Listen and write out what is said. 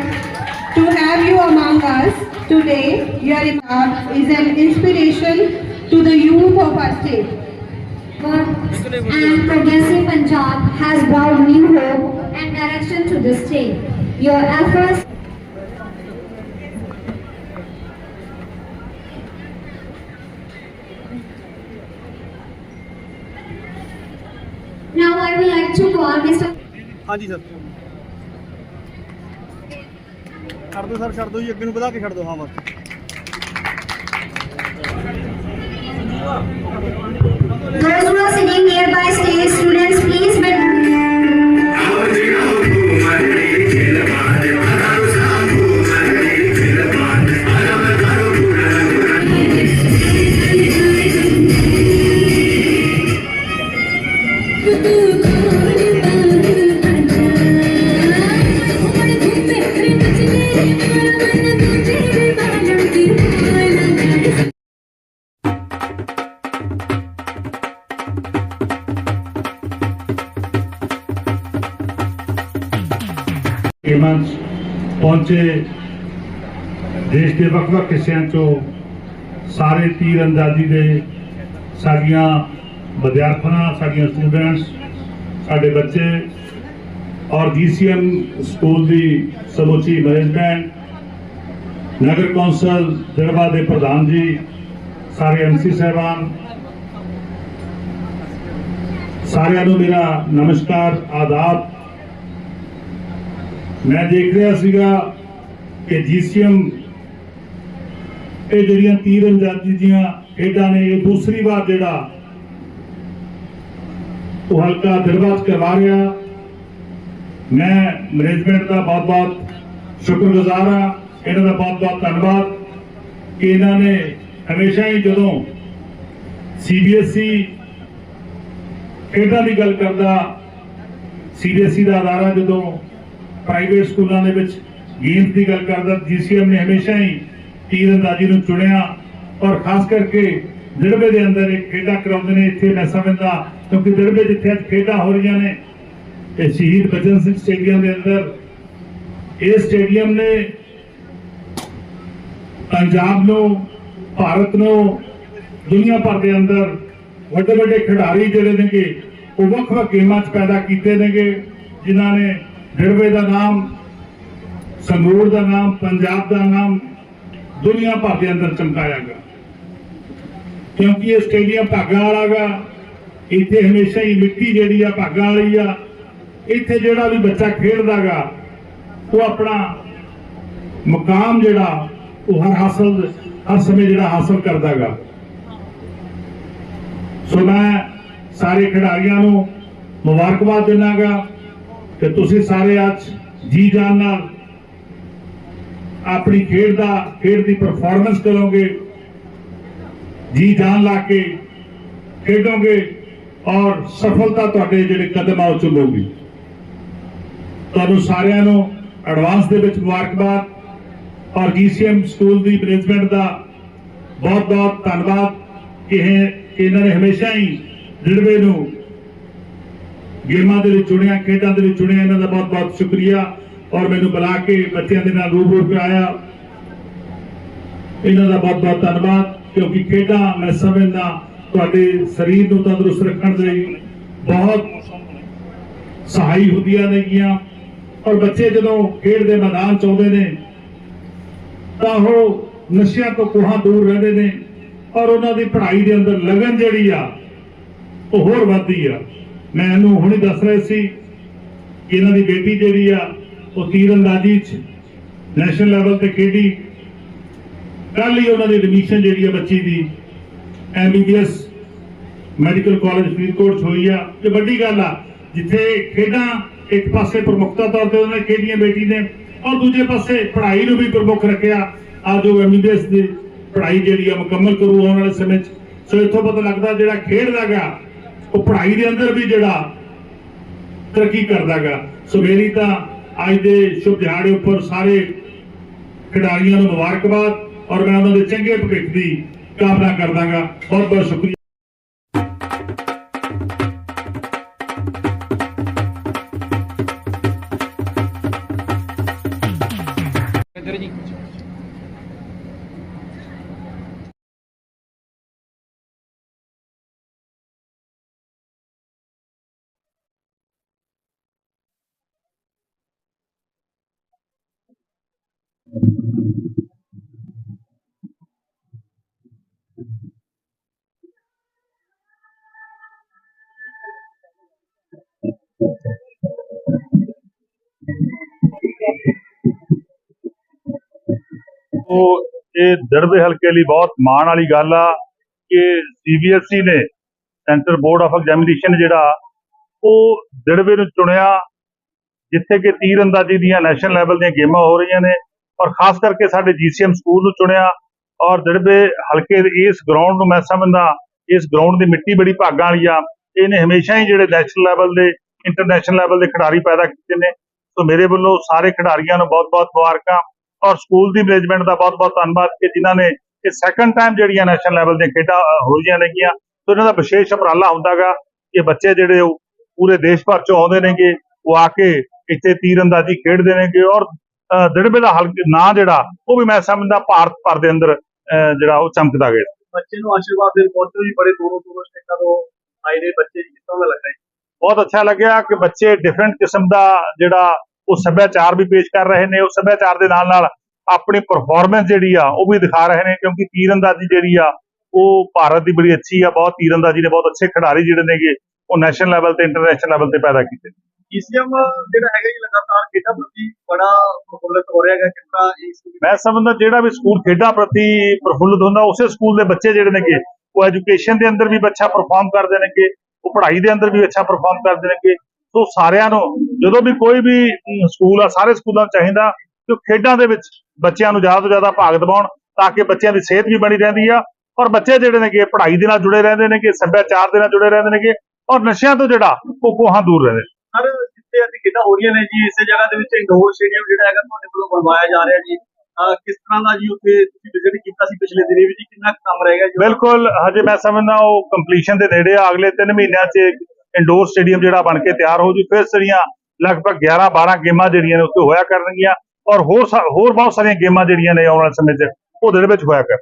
to have you among us today. Your remark is an inspiration to the youth of our state. And progressive Punjab has brought new hope and direction to the state. Your efforts Now I would like to call Mr. Haji sir. ਛੱਡ ਦਿਓ sir ਛੱਡ ਦਿਓ ਜੀ ਅੱਗੇ ਨੂੰ ਵਧਾ ਕੇ ਛੱਡ ਦਿਓ ਹਾਂ ਬਸ Those who are sitting nearby stage students, please wait. ਇਹ ਮੰਚ ਪਹੁੰਚੇ। ਦੇਸ਼ ਦੇ ਵੱਖ-ਵੱਖ ਹਿੱਸਿਆਂ ਚੋਂ ਸਾਰੇ ਤੀਰ ਅੰਦਾਜ਼ੀ ਦੇ ਸਾਡੀਆਂ ਵਿਦਿਆਰਥਣਾਂ, ਸਾਡੀਆਂ ਸਟੂਡੈਂਟਸ ਸਾਡੇ ਬੱਚੇ ਔਰ ਜੀਸੀਐਮ ਸਕੂਲ ਦੀ ਸਮੁੱਚੀ ਮੈਨੇਜਮੈਂਟ ਨਗਰ ਕੌਂਸਲ, ਜੜਵਾ ਦੇ ਪ੍ਰਧਾਨ ਜੀ, ਸਾਰੇ ਐਮਸੀ ਸਹਿਬਾਨ, ਸਾਰਿਆਂ ਨੂੰ ਮੇਰਾ ਨਮਸਕਾਰ, ਆਦਾਬ। ਮੈਂ ਦੇਖ ਰਿਹਾ ਸੀਗਾ ਕਿ ਜੀਸੀਐਮ, ਇਹ ਜਿਹੜੀਆਂ ਤੀਰ ਅੰਦਾਜ਼ੀ ਦੀਆਂ ਖੇਡਾਂ ਨੇ, ਇਹ ਦੂਸਰੀ ਵਾਰ ਜਿਹੜਾ ਉਹ ਹਲਕਾ ਦਰਬਾਰ ਕਰਵਾ ਰਿਹਾ। ਮੈਂ ਮੈਨੇਜਮੈਂਟ ਦਾ ਬਹੁਤ-ਬਹੁਤ ਸ਼ੁਕਰਗੁਜ਼ਾਰ ਹਾਂ, ਇਹਨਾਂ ਦਾ ਬਹੁਤ-ਬਹੁਤ ਧੰਨਵਾਦ ਕਿ ਇਹਨਾਂ ਨੇ ਹਮੇਸ਼ਾ ਹੀ ਜਦੋਂ ਸੀਬੀਐਸਈ ਖੇਡਾਂ ਦੀ ਗੱਲ ਕਰਦਾ ਸੀਬੀਐਸਈ ਦਾ ਅਦਾਰਾ ਜਦੋਂ ਪ੍ਰਾਈਵੇਟ ਸਕੂਲਾਂ ਦੇ ਵਿੱਚ ਗੇਮਸ ਦੀ ਗੱਲ ਕਰਦਾ ਜੀਸੀਐਮ ਨੇ ਹਮੇਸ਼ਾ ਹੀ ਤੀਰ ਅੰਦਾਜ਼ੀ ਨੂੰ ਚੁਣਿਆ ਔਰ ਖਾਸ ਕਰਕੇ ਦਿੜਬੇ ਦੇ ਅੰਦਰ ਇਹ ਖੇਡਾਂ ਕਰਾਉਂਦੇ ਨੇ, ਇੱਥੇ ਮੈਂ ਸਮਝਦਾ ਕਿਉਂਕਿ ਦਿੜਬੇ ਜਿੱਥੇ ਅੱਜ ਖੇਡਾਂ ਹੋ ਰਹੀਆਂ ਨੇ, ਇਹ ਸ਼ਹੀਦ ਬਚਨ ਸਿੰਘ ਸਟੇਡੀਅਮ ਦੇ ਅੰਦਰ, ਇਹ ਸਟੇਡੀਅਮ ਨੇ ਪੰਜਾਬ ਨੂੰ, ਭਾਰਤ ਨੂੰ, ਦੁਨੀਆ ਭਰ ਦੇ ਅੰਦਰ ਵੱਡੇ ਵੱਡੇ ਖਿਡਾਰੀ ਜਿਹੜੇ ਨੇਗੇ, ਉਹ ਵੱਖ ਵੱਖ ਗੇਮਾਂ 'ਚ ਪੈਦਾ ਕੀਤੇ ਨੇਗੇ, ਜਿਨ੍ਹਾਂ ਨੇ ਦਿੜਵੇ ਦਾ ਨਾਮ, ਸੰਗਰੂਰ ਦਾ ਨਾਮ, ਪੰਜਾਬ ਦਾ ਨਾਮ, ਦੁਨੀਆ ਭਰ ਦੇ ਅੰਦਰ ਚਮਕਾਇਆ ਗਿਆ। ਕਿਉਂਕਿ ਇਹ ਸਟੇਡੀਅਮ ਭਾਗਾਂ ਵਾਲਾ ਗਾ, ਇੱਥੇ ਹਮੇਸ਼ਾ ਹੀ ਮਿੱਟੀ ਜਿਹੜੀ ਆ ਭਾਗਾਂ ਵਾਲੀ ਆ। ਇੱਥੇ ਜਿਹੜਾ ਵੀ ਬੱਚਾ ਖੇਡਦਾ ਗਾ, ਉਹ ਆਪਣਾ ਮੁਕਾਮ ਜਿਹੜਾ, ਉਹ ਹਰ ਹਾਸਲ, ਹਰ ਸਮੇਂ ਜਿਹੜਾ ਹਾਸਲ ਕਰਦਾ ਗਾ। ਸੋ ਮੈਂ ਸਾਰੇ ਖਿਡਾਰੀਆਂ ਨੂੰ ਮੁਬਾਰਕਬਾਦ ਦਿੰਦਾਗਾ ਕਿ ਤੁਸੀਂ ਸਾਰੇ ਅੱਜ ਜੀ ਜਾਨ ਨਾਲ ਆਪਣੀ ਖੇਡ ਦਾ, ਖੇਡ ਦੀ ਪਰਫਾਰਮੈਂਸ ਕਰੋਗੇ, ਜੀ ਜਾਨ ਲਾ ਕੇ ਖੇਡੋਗੇ ਔਰ ਸਫਲਤਾ ਤੁਹਾਡੇ ਜਿਹੜੇ ਕਦਮ ਆ ਉਹ ਚੁੰਮੋਗੀ। ਤੁਹਾਨੂੰ ਸਾਰਿਆਂ ਨੂੰ ਐਡਵਾਂਸ ਦੇ ਵਿੱਚ ਮੁਬਾਰਕਬਾਦ ਔਰ ਜੀਸੀਐਮ ਸਕੂਲ ਦੀ ਮੈਨੇਜਮੈਂਟ ਦਾ ਬਹੁਤ ਬਹੁਤ ਧੰਨਵਾਦ। ਕਿ ਇਹਨਾਂ ਨੇ ਹਮੇਸ਼ਾ ਹੀ ਦਿੜਵੇ ਨੂੰ ਗੇਮਾਂ ਦੇ ਵਿੱਚ ਚੁਣਿਆ ਖੇਡਾਂ ਦੇ ਵਿੱਚ ਚੁਣਿਆ ਇਹਨਾਂ ਦਾ ਬਹੁਤ ਬਹੁਤ ਸ਼ੁਕਰੀਆ। ਔਰ ਮੈਨੂੰ ਬੁਲਾ ਕੇ ਬੱਚਿਆਂ ਦੇ ਨਾਲ ਰੂਬਰੂ ਕਰਾਇਆ ਇਹਨਾਂ ਦਾ ਬਹੁਤ ਬਹੁਤ ਧੰਨਵਾਦ, ਕਿਉਂਕਿ ਖੇਡਾਂ ਮੈਂ ਸਮਝਦਾ ਤੁਹਾਡੇ ਸਰੀਰ ਨੂੰ ਤੰਦਰੁਸਤ ਰੱਖਣ ਦੇ ਲਈ ਬਹੁਤ ਸਹਾਈ ਹੁੰਦੀਆਂ ਨੇਗੀਆਂ। ਔਰ ਬੱਚੇ ਜਦੋਂ ਖੇਡ ਦੇ ਮੈਦਾਨ ਚ ਆਉਂਦੇ ਨੇ, ਤਾਂ ਉਹ ਨਸ਼ਿਆਂ ਤੋਂ ਕੋਹਾਂ ਦੂਰ ਰਹਿੰਦੇ ਨੇ। ਔਰ ਉਹਨਾਂ ਦੀ ਪੜ੍ਹਾਈ ਦੇ ਅੰਦਰ ਲਗਨ ਜਿਹੜੀ ਆ, ਉਹ ਹੋਰ ਵੱਧਦੀ ਆ। ਮੈਂ ਇਹਨੂੰ ਹੁਣੇ ਦੱਸ ਰਿਹਾ ਸੀ ਕਿ ਇਹਨਾਂ ਦੀ ਬੇਟੀ ਜਿਹੜੀ ਆ, ਉਹ ਤੀਰੰਦਾਜ਼ੀ 'ਚ ਨੈਸ਼ਨਲ ਲੈਵਲ ਤੇ ਖੇਡੀ। ਕੱਲ ਹੀ ਉਹਨਾਂ ਦੀ ਐਡਮਿਸ਼ਨ ਜਿਹੜੀ ਆ ਬੱਚੀ ਦੀ ਐਮਬੀਬੀਐਸ ਮੈਡੀਕਲ ਕਾਲਜ ਫਰੀਦਕੋਟ 'ਚ ਹੋਈ ਆ। ਤੇ ਵੱਡੀ ਗੱਲ ਆ, ਜਿੱਥੇ ਖੇਡਾਂ ਇੱਕ ਪਾਸੇ ਪ੍ਰਮੁੱਖਤਾ ਤੌਰ ਤੇ ਉਹਨਾਂ ਨੇ ਖੇਡੀਆਂ ਬੇਟੀ ਨੇ, ਔਰ ਦੂਜੇ ਪਾਸੇ ਪੜ੍ਹਾਈ ਨੂੰ ਵੀ ਪ੍ਰਮੁੱਖ ਰੱਖਿਆ। ਆ ਜੋ ਐਮਬੀਬੀਐਸ ਦੀ ਪੜ੍ਹਾਈ ਜਿਹੜੀ ਆ, ਮੁਕੰਮਲ ਕਰੂ ਆਉਣ ਵਾਲੇ ਸਮੇਂ 'ਚ। ਸੋ ਇੱਥੋਂ ਪਤਾ ਲੱਗਦਾ ਜਿਹੜਾ ਖੇਡਦਾ ਗਾ ਉਹ ਪੜ੍ਹਾਈ ਦੇ ਅੰਦਰ ਵੀ ਜਿਹੜਾ ਤਰੱਕੀ ਕਰਦਾਗਾ। ਸੋ ਮੇਰੀ ਤਾਂ ਅੱਜ ਦੇ ਸ਼ੁਭ ਦਿਹਾੜੇ ਉੱਪਰ ਸਾਰੇ ਖਿਡਾਰੀਆਂ ਨੂੰ ਮੁਬਾਰਕਬਾਦ ਔਰ ਮੈਂ ਉਹਨਾਂ ਦੇ ਚੰਗੇ ਭਵਿੱਖ ਦੀ ਕਾਮਨਾ ਕਰਦਾਗਾ। ਬਹੁਤ ਬਹੁਤ ਸ਼ੁਕਰੀਆ। ਉਹ ਇਹ ਦੜਬੇ ਹਲਕੇ ਲਈ ਬਹੁਤ ਮਾਣ ਵਾਲੀ ਗੱਲ ਆ ਕਿ ਸੀਬੀਐਸਈ ਨੇ ਸੈਂਟਰ ਬੋਰਡ ਆਫ ਐਗਜ਼ਾਮੀਨੇਸ਼ਨ ਜਿਹੜਾ, ਉਹ ਦੜਵੇ ਨੂੰ ਚੁਣਿਆ ਜਿੱਥੇ ਕਿ ਤੀਰ ਅੰਦਾਜ਼ੀ ਦੀਆਂ ਨੈਸ਼ਨਲ ਲੈਵਲ ਦੀਆਂ ਗੇਮਾਂ ਹੋ ਰਹੀਆਂ ਨੇ ਔਰ ਖਾਸ ਕਰਕੇ ਸਾਡੇ ਜੀਸੀਐਮ ਸਕੂਲ ਨੂੰ ਚੁਣਿਆ ਔਰ ਦੜਵੇ ਹਲਕੇ ਦੇ ਇਸ ਗਰਾਊਂਡ ਨੂੰ ਮੈਂ ਸਮਝਦਾ, ਇਸ ਗਰਾਊਂਡ ਦੀ ਮਿੱਟੀ ਬੜੀ ਭਾਗਾਂ ਵਾਲੀ ਆ, ਇਹਨੇ ਹਮੇਸ਼ਾ ਹੀ ਜਿਹੜੇ ਨੈਸ਼ਨਲ ਲੈਵਲ ਦੇ ਇੰਟਰਨੈਸ਼ਨਲ ਲੈਵਲ ਦੇ ਖਿਡਾਰੀ ਪੈਦਾ ਕੀਤੇ ਨੇ। ਸੋ ਮੇਰੇ ਵੱਲੋਂ ਸਾਰੇ ਖਿਡਾਰੀਆਂ ਨੂੰ ਬਹੁਤ-ਬਹੁਤ ਮੁਬਾਰਕਾਂ। ਔਰ ਸਕੂਲ ਦੀ ਮੈਨੇਜਮੈਂਟ ਦਾ ਬਹੁਤ-ਬਹੁਤ ਧੰਨਵਾਦ ਕਿ ਜਿਨ੍ਹਾਂ ਨੇ ਇਹ ਸੈਕੰਡ ਟਾਈਮ ਜਿਹੜੀਆਂ ਨੈਸ਼ਨਲ ਲੈਵਲ ਦੀਆਂ ਖੇਡਾਂ ਹੋਈਆਂ ਨੇਗੀਆਂ। ਸੋ ਇਹਨਾਂ ਦਾ ਵਿਸ਼ੇਸ਼ ਉਪਰਾਲਾ ਹੁੰਦਾਗਾ ਕਿ ਬੱਚੇ ਜਿਹੜੇ ਉਹ ਪੂਰੇ ਦੇਸ਼ ਭਰ ਚੋਂ ਆਉਂਦੇ ਨੇਗੇ ਉਹ ਆ ਕੇ ਇੱਥੇ ਤੀਰਅੰਦਾਜ਼ੀ ਖੇਡਦੇ ਨੇਗੇ ਔਰ ਦਿੜਬੇ ਦਾ ਹਲਕ ਨਾਂ ਜਿਹੜਾ ਉਹ ਵੀ ਮੈਂ ਸਮਝਦਾ ਭਾਰਤ ਭਰ ਦੇ ਅੰਦਰ ਜਿਹੜਾ ਉਹ ਚਮਕਦਾ ਗਿਆ। ਬੱਚੇ ਨੂੰ ਆਸ਼ੀਰਵਾਦ ਦੇ ਪਹੁੰਚੋ ਵੀ ਬੜੇ ਦੂਰੋਂ ਦੂਰੋਂ ਸਟੇਟਾਂ ਤੋਂ ਆਏ ਨੇ ਬੱਚੇ ਤਰ੍ਹਾਂ ਦਾ ਲੱਗਾ ਬਹੁਤ ਅੱਛਾ ਲੱਗਿਆ ਕਿ ਬੱਚੇ ਡਿਫਰੈਂਟ ਕਿਸਮ ਦਾ ਜਿਹੜਾ ਉਹ ਸੱਭਿਆਚਾਰ ਵੀ ਪੇਸ਼ ਕਰ ਰਹੇ ਨੇ ਉਹ ਸੱਭਿਆਚਾਰ ਦੇ ਨਾਲ ਨਾਲ ਆਪਣੀ ਪਰਫਾਰਮੈਂਸ ਜਿਹੜੀ ਆ ਉਹ ਵੀ ਦਿਖਾ ਰਹੇ ਨੇ ਕਿਉਂਕਿ ਤੀਰਅੰਦਾਜ਼ੀ ਜਿਹੜੀ ਆ ਉਹ ਭਾਰਤ ਦੀ ਬੜੀ ਅੱਛੀ ਆ ਬਹੁਤ ਤੀਰਅੰਦਾਜ਼ੀ ਦੇ ਬਹੁਤ ਅੱਛੇ ਖਿਡਾਰੀ ਜਿਹੜੇ ਨੇਗੇ ਉਹ ਨੈਸ਼ਨਲ ਲੈਵਲ ਤੇ ਇੰਟਰਨੈਸ਼ਨਲ ਲੈਵਲ ਤੇ ਪੈਦਾ ਕੀਤੇ ਈਸੀਐਮ ਜਿਹੜਾ ਹੈਗਾ ਜੀ ਲਗਾਤਾਰ ਖੇਡਾਂ ਪ੍ਰਤੀ ਬੜਾ ਪ੍ਰਫੁੱਲਤ ਹੋ ਰਿਹਾ ਕਿਸ ਤਰ੍ਹਾਂ ਇਸ ਮੈਂ ਸਮਝਦਾ ਜਿਹੜਾ ਵੀ ਸਕੂਲ ਖੇਡਾਂ ਪ੍ਰਤੀ ਪ੍ਰਫੁੱਲਤ ਹੁੰਦਾ ਉਸੇ ਸਕੂਲ ਦੇ ਬੱਚੇ ਜਿਹੜੇ ਨੇਗੇ ਉਹ ਐਜੂਕੇਸ਼ਨ ਦੇ ਅੰਦਰ ਵੀ ਅੱਛਾ ਪਰਫਾਰਮ ਕਰਦੇ ਨੇਗੇ ਉਹ ਪੜ੍ਹਾਈ ਦੇ ਅੰਦਰ ਵੀ ਅੱਛਾ ਪਰਫਾਰਮ ਕਰਦੇ ਨੇਗੇ ਸੋ ਸਾਰਿਆਂ ਨੂੰ ਜਦੋਂ ਵੀ ਕੋਈ ਵੀ ਸਕੂਲ ਆ ਸਾਰੇ ਸਕੂਲਾਂ ਨੂੰ ਚਾਹੀਦਾ ਕਿ ਉਹ ਖੇਡਾਂ ਦੇ ਵਿੱਚ ਬੱਚਿਆਂ ਨੂੰ ਜ਼ਿਆਦਾ ਤੋਂ ਜ਼ਿਆਦਾ ਭਾਗ ਦਿਵਾਉਣ ਤਾਂ ਕਿ ਬੱਚਿਆਂ ਦੀ ਸਿਹਤ ਵੀ ਬਣੀ ਰਹਿੰਦੀ ਆ। ਔਰ ਬੱਚੇ ਜਿਹੜੇ ਨੇਗੇ ਪੜ੍ਹਾਈ ਦੇ ਨਾਲ ਜੁੜੇ ਰਹਿੰਦੇ ਨੇਗੇ ਸੱਭਿਆਚਾਰ ਦੇ ਨਾਲ ਜੁੜੇ ਰਹਿੰਦੇ ਨੇਗੇ ਔਰ ਨਸ਼ਿਆਂ ਤੋਂ ਜਿਹੜਾ ਉਹ ਕੋਹਾਂ ਦੂਰ ਰਹਿੰਦੇ ਸਰ ਜਿੱਥੇ ਅਸੀਂ ਖੇਡਾਂ ਹੋ ਰਹੀਆਂ ਨੇ ਜੀ? ਇਸੇ ਜਗ੍ਹਾ ਦੇ ਵਿੱਚ ਇੰਡੋਰ ਸਟੇਡੀਅਮ ਜਿਹੜਾ ਹੈਗਾ ਤੁਹਾਡੇ ਵੱਲੋਂ ਬਣਵਾਇਆ ਜਾ ਰਿਹਾ ਜੀ। ਕਿਸ ਤਰ੍ਹਾਂ ਦਾ ਜੀ ਉੱਥੇ ਤੁਸੀਂ ਵਿਜ਼ਿਟ ਕੀਤਾ ਸੀ ਪਿਛਲੇ ਦਿਨੀ ਵੀ ਜੀ? ਕਿੰਨਾ ਕੁ ਕੰਮ ਰਹਿ ਗਿਆ ਜੀ? ਬਿਲਕੁਲ ਹਜੇ ਮੈਂ ਸਮਝਦਾ ਉਹ ਕੰਪਲੀਸ਼ਨ ਦੇ ਨੇੜੇ ਆ। ਅਗਲੇ 3 ਮਹੀਨਿਆਂ 'ਚ ਇੰਡੋਰ ਸਟੇਡੀਅਮ ਜਿਹੜਾ ਬਣ ਕੇ ਤਿਆਰ ਹੋ ਜੀ, ਫਿਰ ਜਿਹੜੀਆਂ ਲਗਭਗ 11 12 ਗੇਮਾਂ ਜਿਹੜੀਆਂ ਨੇ ਉੱਥੇ ਹੋਇਆ ਕਰਨਗੀਆਂ ਔਰ ਹੋਰ ਹੋਰ ਬਹੁਤ ਸਾਰੀਆਂ ਗੇਮਾਂ ਜਿਹੜੀਆਂ ਨੇ ਆਉਣ ਵਾਲੇ ਸਮੇਂ 'ਚ ਉਹਦੇ ਵਿੱਚ ਹੋਇਆ ਕਰ